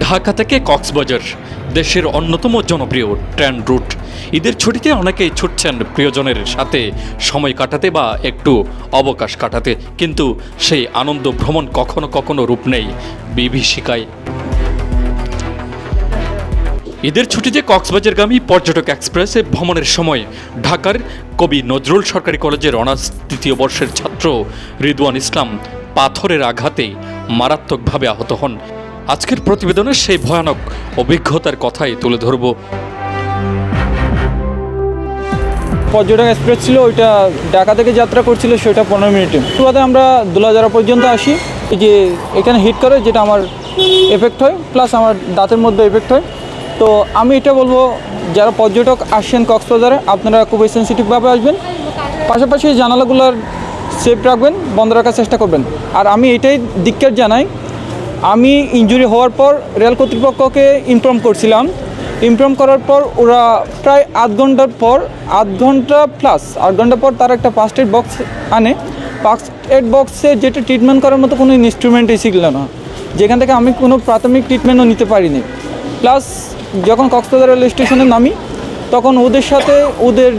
ঢাকা থেকে কক্সবাজার, দেশের অন্যতম জনপ্রিয় ট্রেন রুট। ঈদের ছুটিতে অনেকেই ছুটছেন প্রিয়জনের সাথে সময় কাটাতে বা একটু অবকাশ কাটাতে। কিন্তু সেই আনন্দ ভ্রমণ কখনো কখনো রূপ নেই বিভীষিকায়। ঈদের ছুটিতে কক্সবাজারগামী পর্যটক এক্সপ্রেসে ভ্রমণের সময় ঢাকার কবি নজরুল সরকারি কলেজের অনার্স তৃতীয় বর্ষের ছাত্র রিদওয়ান ইসলাম পাথরের আঘাতে মারাত্মকভাবে আহত হন। আজকের প্রতিবেদনে সেই ভয়ানক অভিজ্ঞতার কথাই তুলে ধরব। পর্যটক এক্সপ্রেস ছিল, ওইটা ঢাকা থেকে যাত্রা করছিল, সেটা পনেরো মিনিটে। টুয়াতে আমরা দুলাজারা পর্যন্ত আসি, এই যে এখানে হিট করে, যেটা আমার এফেক্ট হয় প্লাস আমার দাঁতের মধ্যে এফেক্ট হয়। তো আমি এটা বলব, যারা পর্যটক আসছেন কক্সবাজারে, আপনারা খুবই সেন্সিটিভভাবে আসবেন। পাশাপাশি জানালাগুলোর সেফ রাখবেন, বন্ধ রাখার চেষ্টা করবেন। আর আমি এটাই দিককার জানাই আমি ইনজুরি হওয়ার পর রেল কর্তৃপক্ষকে ইনফর্ম করছিলাম। ইনফর্ম করার পর ওরা প্রায় আধ ঘণ্টার পর, আধ ঘণ্টা প্লাস আধ ঘণ্টা পর তারা একটা ফার্স্ট এড বক্স আনে। ফার্স্ট এড বক্সে যেটা ট্রিটমেন্ট করার মতো কোনো ইনস্ট্রুমেন্টই ছিল না। যেখান থেকে আমি কোনো প্রাথমিক ট্রিটমেন্টও নিতে পারিনি। প্লাস যখন কক্সবাজার রেল স্টেশনে নামি, তখন ওদের সাথে ওদের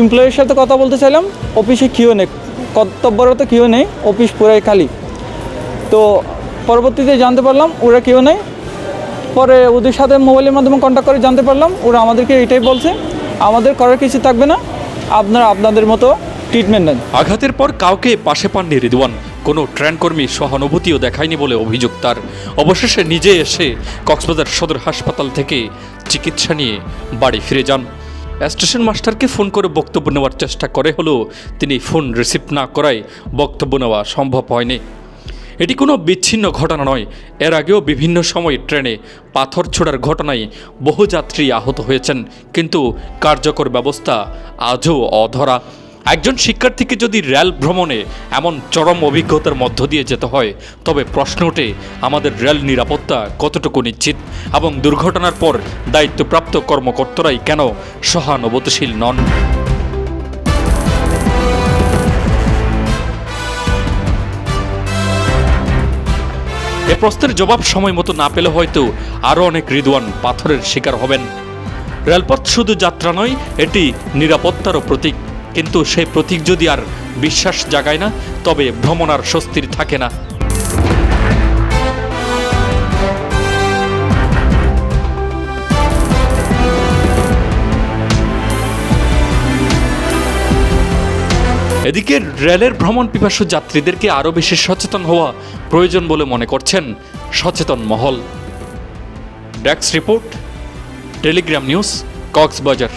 এমপ্লয়ের সাথে কথা বলতে চাইলাম অফিসে কিও নেই, কর্তব্যরত কিও নেই অফিস পুরাই খালি। তো পরবর্তীতে জানতে পারলাম, ওরা কেউ নেই। পরে ওদের সাথে মোবাইলের মাধ্যমে কন্ট্যাক্ট করে জানতে পারলাম, ওরা আমাদেরকে এটাই বলছে, আমাদের করার কিছু থাকবে না, আপনারা আপনাদের মতো ট্রিটমেন্ট নেন। আঘাতের পর কাউকে পাশে পাননি রিদওয়ান। কোনো ট্রেনকর্মী সহানুভূতিও দেখায়নি বলে অভিযোগ তার। অবশেষে নিজে এসে কক্সবাজার সদর হাসপাতাল থেকে চিকিৎসা নিয়ে বাড়ি ফিরে যান। স্টেশন মাস্টারকে ফোন করে বক্তব্য নেওয়ার চেষ্টা করে হলেও তিনি ফোন রিসিভ না করায় বক্তব্য নেওয়া সম্ভব হয়নি। এটি কোনো বিচ্ছিন্ন ঘটনা নয়। এর আগেও বিভিন্ন সময় ট্রেনে পাথর ছোড়ার ঘটনায় বহু যাত্রী আহত হয়েছেন, কিন্তু কার্যকর ব্যবস্থা আজও অধরা। একজন শিক্ষার্থীকে যদি রেল ভ্রমণে এমন চরম অভিজ্ঞতার মধ্য দিয়ে যেতে হয়, তবে প্রশ্ন ওঠে, আমাদের রেল নিরাপত্তা কতটুকু নিশ্চিত এবং দুর্ঘটনার পর দায়িত্বপ্রাপ্ত কর্মকর্তারাই কেন সহানুভূতিশীল নন? এ প্রশ্নের জবাব সময় মতো না পেলে হয়তো আরও অনেক রিদওয়ান পাথরের শিকার হবেন। রেলপথ শুধু যাত্রা নয়, এটি নিরাপত্তারও প্রতীক। কিন্তু সেই প্রতীক যদি আর বিশ্বাস জাগায় না, তবে ভ্রমণ আর স্বস্তির থাকে না। এদিকে রেলের ভ্রমণ পিপাসু যাত্রীদেরকে আরও বেশি সচেতন হওয়া প্রয়োজন বলে মনে করছেন সচেতন মহল। ডেক্স রিপোর্ট, টেলিগ্রাম নিউজ, কক্সবাজার।